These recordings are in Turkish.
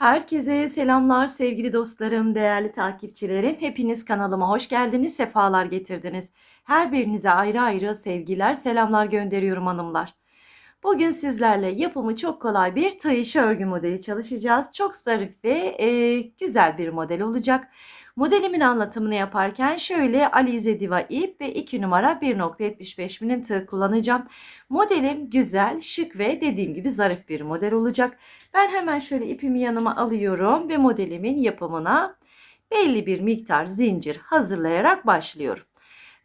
Herkese selamlar sevgili dostlarım, değerli takipçilerim. Hepiniz kanalıma hoş geldiniz, sefalar getirdiniz. Her birinize ayrı ayrı sevgiler, selamlar gönderiyorum hanımlar. Bugün sizlerle yapımı çok kolay bir tığ örgü modeli çalışacağız. Çok zarif ve e, güzel bir model olacak. Modelimin anlatımını yaparken şöyle Alize Diva ip ve 2 numara 1.75 milim tığ kullanacağım. Modelim güzel, şık ve dediğim gibi zarif bir model olacak. Ben hemen şöyle ipimi yanıma alıyorum ve modelimin yapımına belli bir miktar zincir hazırlayarak başlıyorum.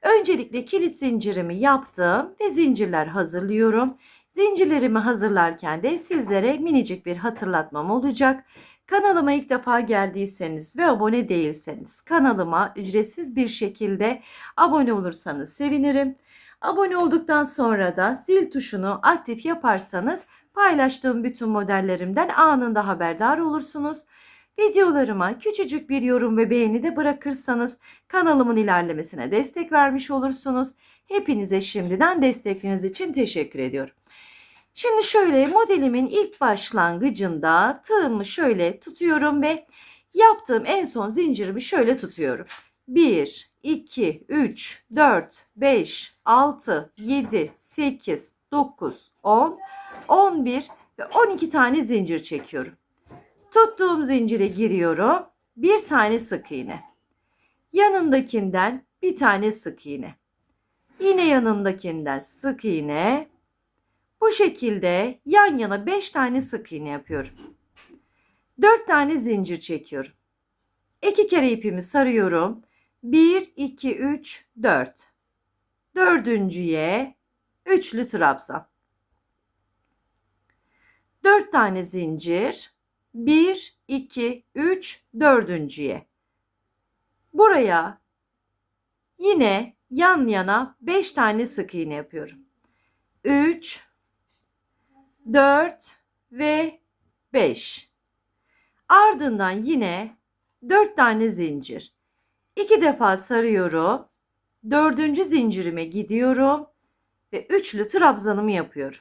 Öncelikle kilit zincirimi yaptım ve zincirler hazırlıyorum. Zincirlerimi hazırlarken de sizlere minicik bir hatırlatmam olacak. Kanalıma ilk defa geldiyseniz ve abone değilseniz kanalıma ücretsiz bir şekilde abone olursanız sevinirim. Abone olduktan sonra da zil tuşunu aktif yaparsanız paylaştığım bütün modellerimden anında haberdar olursunuz. Videolarıma küçücük bir yorum ve beğeni de bırakırsanız kanalımın ilerlemesine destek vermiş olursunuz. Hepinize şimdiden destekleriniz için teşekkür ediyorum. Şimdi şöyle modelimin ilk başlangıcında tığımı şöyle tutuyorum ve yaptığım en son zincirimi şöyle tutuyorum. 1, 2, 3, 4, 5, 6, 7, 8, 9, 10, 11 ve 12 tane zincir çekiyorum. Tuttuğum zincire giriyorum. Bir tane sık iğne. Yanındakinden bir tane sık iğne. Yine yanındakinden sık iğne. Bu şekilde yan yana 5 tane sık iğne yapıyorum. 4 tane zincir çekiyorum. 2 kere ipimi sarıyorum. 1, 2, 3, 4. Dördüncüye üçlü trabzan. 4 tane zincir. 1, 2, 3, dördüncüye. Buraya yine yan yana 5 tane sık iğne yapıyorum. 3, 4 ve 5. Ardından yine 4 tane zincir. 2 defa sarıyorum. Dördüncü zincirime gidiyorum ve üçlü trabzanımı yapıyorum.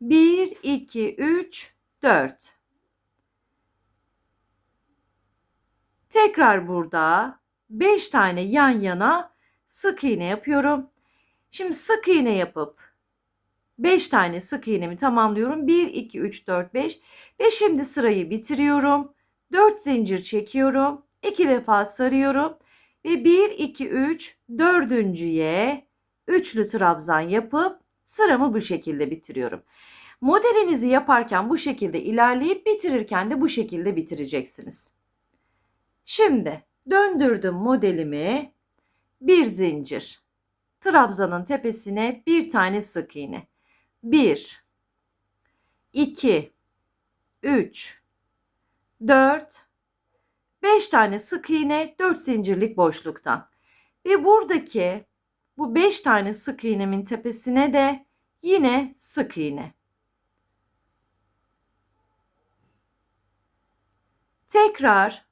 1, 2, 3, 4. Tekrar burada 5 tane yan yana sık iğne yapıyorum. Şimdi sık iğne yapıp 5 tane sık iğnemi tamamlıyorum. 1, 2, 3, 4, 5 ve şimdi sırayı bitiriyorum. 4 zincir çekiyorum. 2 defa sarıyorum ve 1, 2, 3, dördüncüye üçlü trabzan yapıp sıramı bu şekilde bitiriyorum. Modelinizi yaparken bu şekilde ilerleyip bitirirken de bu şekilde bitireceksiniz. Şimdi döndürdüm modelimi. Bir zincir. Trabzanın tepesine bir tane sık iğne. 1 2 3 4 5 tane sık iğne 4 zincirlik boşluktan. Ve buradaki bu 5 tane sık iğnemin tepesine de yine sık iğne. Tekrar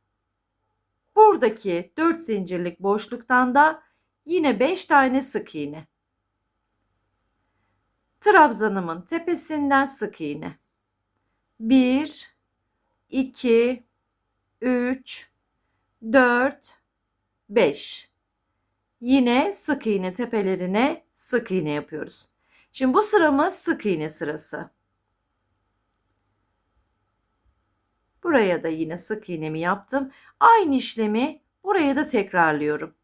buradaki 4 zincirlik boşluktan da yine 5 tane sık iğne. Trabzanımın tepesinden sık iğne. 1 2 3 4 5 Yine sık iğne tepelerine sık iğne yapıyoruz. Şimdi bu sıramız sık iğne sırası. Buraya da yine sık iğnemi yaptım. Aynı işlemi buraya da tekrarlıyorum.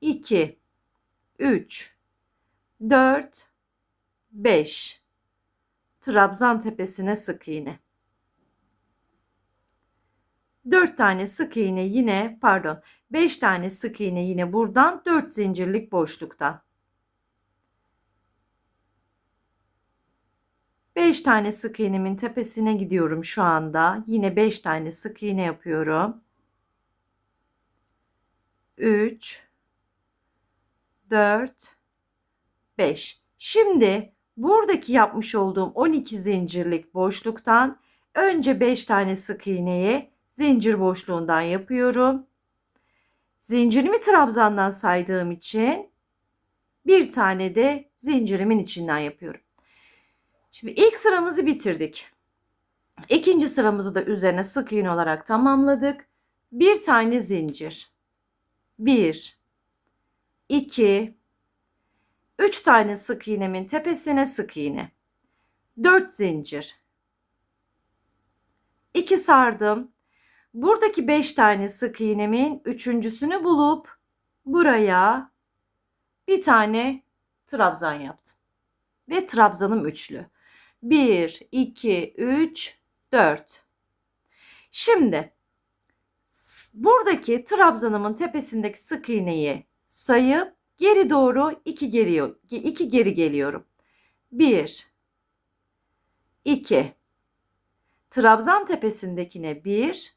2 3 4 5 trabzan tepesine sık iğne. 4 tane sık iğne yine pardon 5 tane sık iğne yine buradan 4 zincirlik boşluktan. 5 tane sık iğnemin tepesine gidiyorum şu anda. Yine 5 tane sık iğne yapıyorum. 3 4 5. Şimdi buradaki yapmış olduğum 12 zincirlik boşluktan önce 5 tane sık iğneyi zincir boşluğundan yapıyorum. Zincirimi trabzandan saydığım için bir tane de zincirimin içinden yapıyorum. Şimdi ilk sıramızı bitirdik. İkinci sıramızı da üzerine sık iğne olarak tamamladık. Bir tane zincir. Bir, iki, üç tane sık iğnemin tepesine sık iğne. Dört zincir. İki sardım. Buradaki beş tane sık iğnemin üçüncüsünü bulup buraya bir tane trabzan yaptım. Ve trabzanım üçlü. 1, 2, 3, 4. Şimdi buradaki trabzanımın tepesindeki sık iğneyi sayıp geri doğru 2 geri, 2 geri geliyorum. 1, 2. Trabzan tepesindekine 1.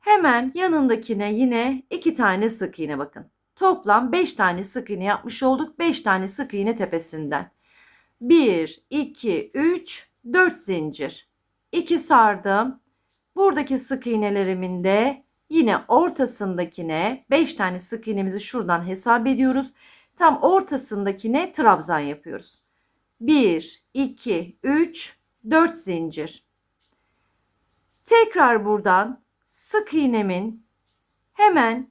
Hemen yanındakine yine 2 tane sık iğne bakın. Toplam 5 tane sık iğne yapmış olduk. 5 tane sık iğne tepesinden. 1, 2, 3, 4 zincir. 2 sardım. Buradaki sık iğnelerimin de yine ortasındakine 5 tane sık iğnemizi şuradan hesap ediyoruz. Tam ortasındakine trabzan yapıyoruz. 1, 2, 3, 4 zincir. Tekrar buradan sık iğnemin hemen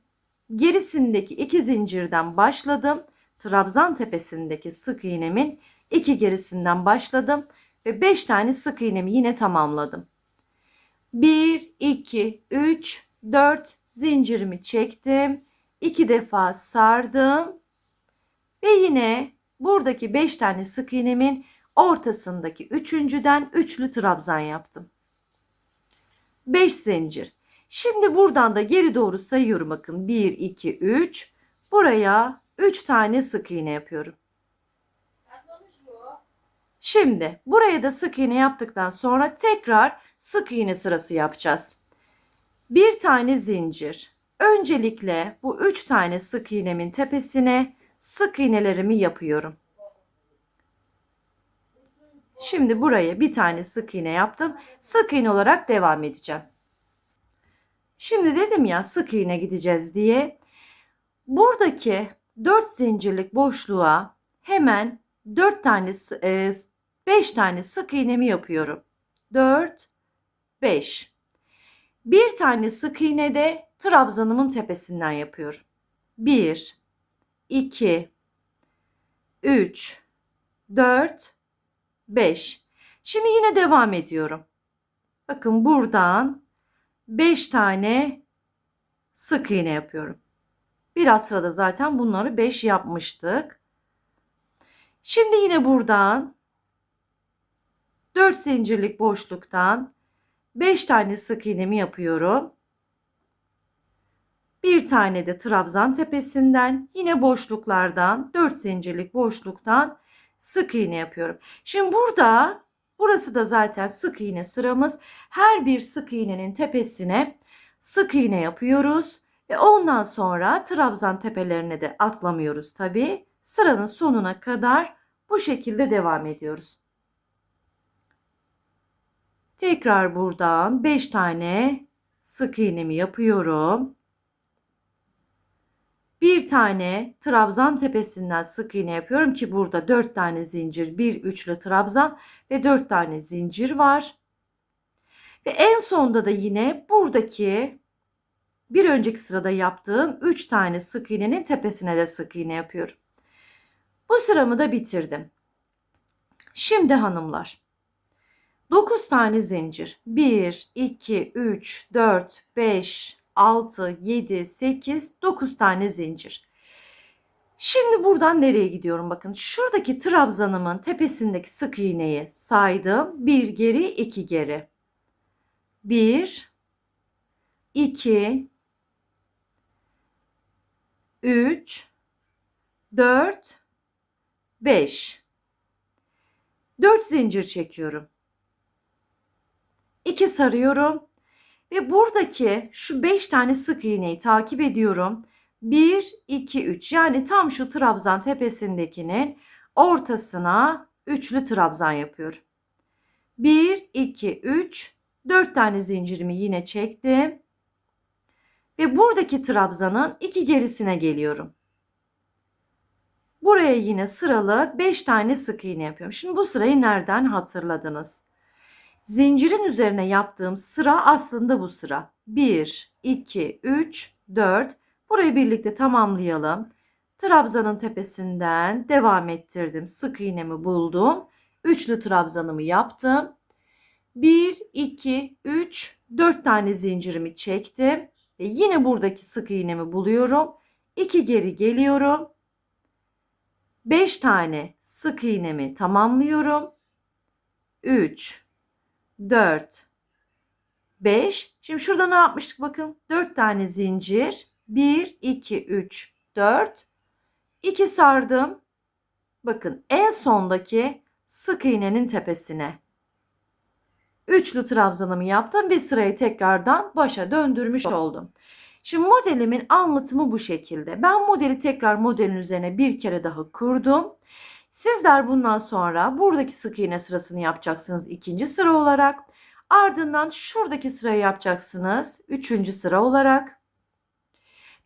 gerisindeki iki zincirden başladım. Trabzan tepesindeki sık iğnemin iki gerisinden başladım ve 5 tane sık iğnemi yine tamamladım. 1 2 3 4 zincirimi çektim. 2 defa sardım. Ve yine buradaki 5 tane sık iğnemin ortasındaki üçüncüden üçlü trabzan yaptım. 5 zincir. Şimdi buradan da geri doğru sayıyorum bakın. 1 2 3. Buraya 3 tane sık iğne yapıyorum. Şimdi buraya da sık iğne yaptıktan sonra tekrar sık iğne sırası yapacağız. Bir tane zincir. Öncelikle bu üç tane sık iğnemin tepesine sık iğnelerimi yapıyorum. Şimdi buraya bir tane sık iğne yaptım. Sık iğne olarak devam edeceğim. Şimdi dedim ya sık iğne gideceğiz diye. Buradaki 4 zincirlik boşluğa hemen 4 tane 5 tane sık iğnemi yapıyorum. 4 5. Bir tane sık iğne de trabzanımın tepesinden yapıyorum. 1 2 3 4 5. Şimdi yine devam ediyorum. Bakın buradan 5 tane sık iğne yapıyorum. Bir alt sırada zaten bunları 5 yapmıştık. Şimdi yine buradan 4 zincirlik boşluktan 5 tane sık iğnemi yapıyorum. Bir tane de trabzan tepesinden yine boşluklardan 4 zincirlik boşluktan sık iğne yapıyorum. Şimdi burada burası da zaten sık iğne sıramız. Her bir sık iğnenin tepesine sık iğne yapıyoruz ve ondan sonra trabzan tepelerine de atlamıyoruz tabi. Sıranın sonuna kadar bu şekilde devam ediyoruz. Tekrar buradan 5 tane sık iğnemi yapıyorum. Bir tane trabzan tepesinden sık iğne yapıyorum ki burada 4 tane zincir, bir üçlü trabzan ve 4 tane zincir var. Ve en sonda da yine buradaki bir önceki sırada yaptığım 3 tane sık iğnenin tepesine de sık iğne yapıyorum. Bu sıramı da bitirdim. Şimdi hanımlar 9 tane zincir. 1, 2, 3, 4, 5, 6, 7, 8, 9 tane zincir. Şimdi buradan nereye gidiyorum? Bakın şuradaki trabzanımın tepesindeki sık iğneyi saydım. 1 geri 2 geri. 1 2 3 4 5 4 zincir çekiyorum. 2 sarıyorum ve buradaki şu 5 tane sık iğneyi takip ediyorum. 1 2 3 yani tam şu trabzan tepesindekinin ortasına üçlü trabzan yapıyorum. 1 2 3 4 tane zincirimi yine çektim. Ve buradaki trabzanın iki gerisine geliyorum. Buraya yine sıralı 5 tane sık iğne yapıyorum. Şimdi bu sırayı nereden hatırladınız? Zincirin üzerine yaptığım sıra aslında bu sıra. 1, 2, 3, 4. Burayı birlikte tamamlayalım. Trabzanın tepesinden devam ettirdim. Sık iğnemi buldum. Üçlü trabzanımı yaptım. 1, 2, 3, 4 tane zincirimi çektim. Ve yine buradaki sık iğnemi buluyorum. 2 geri geliyorum. 5 tane sık iğnemi tamamlıyorum. 3, 4, 5. Şimdi şurada ne yapmıştık bakın. 4 tane zincir. 1, 2, 3, 4. 2 sardım. Bakın en sondaki sık iğnenin tepesine. Üçlü trabzanımı yaptım ve sırayı tekrardan başa döndürmüş oldum. Şimdi modelimin anlatımı bu şekilde. Ben modeli tekrar modelin üzerine bir kere daha kurdum. Sizler bundan sonra buradaki sık iğne sırasını yapacaksınız ikinci sıra olarak. Ardından şuradaki sırayı yapacaksınız üçüncü sıra olarak.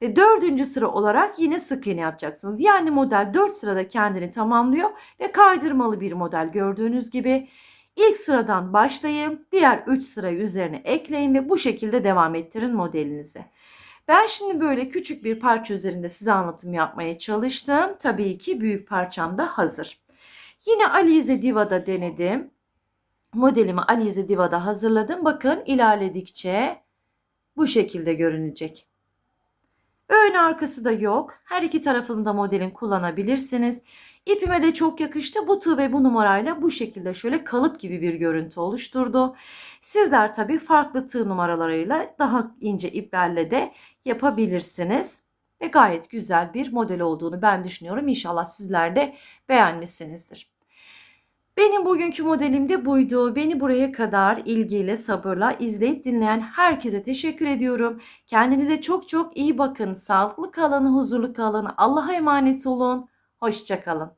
Ve dördüncü sıra olarak yine sık iğne yapacaksınız. Yani model 4 sırada kendini tamamlıyor ve kaydırmalı bir model gördüğünüz gibi. İlk sıradan başlayın, diğer 3 sırayı üzerine ekleyin ve bu şekilde devam ettirin modelinizi. Ben şimdi böyle küçük bir parça üzerinde size anlatım yapmaya çalıştım. Tabii ki büyük parçam da hazır. Yine Alize Diva'da denedim. Modelimi Alize Diva'da hazırladım. Bakın ilerledikçe bu şekilde görünecek. Ön arkası da yok. Her iki tarafını da modelin kullanabilirsiniz. İpime de çok yakıştı. Bu tığ ve bu numarayla bu şekilde şöyle kalıp gibi bir görüntü oluşturdu. Sizler tabii farklı tığ numaralarıyla daha ince iplerle de yapabilirsiniz. Ve gayet güzel bir model olduğunu ben düşünüyorum. İnşallah sizler de beğenmişsinizdir. Benim bugünkü modelim de buydu. Beni buraya kadar ilgiyle, sabırla izleyip dinleyen herkese teşekkür ediyorum. Kendinize çok çok iyi bakın. Sağlıklı kalın, huzurlu kalın. Allah'a emanet olun. Hoşçakalın.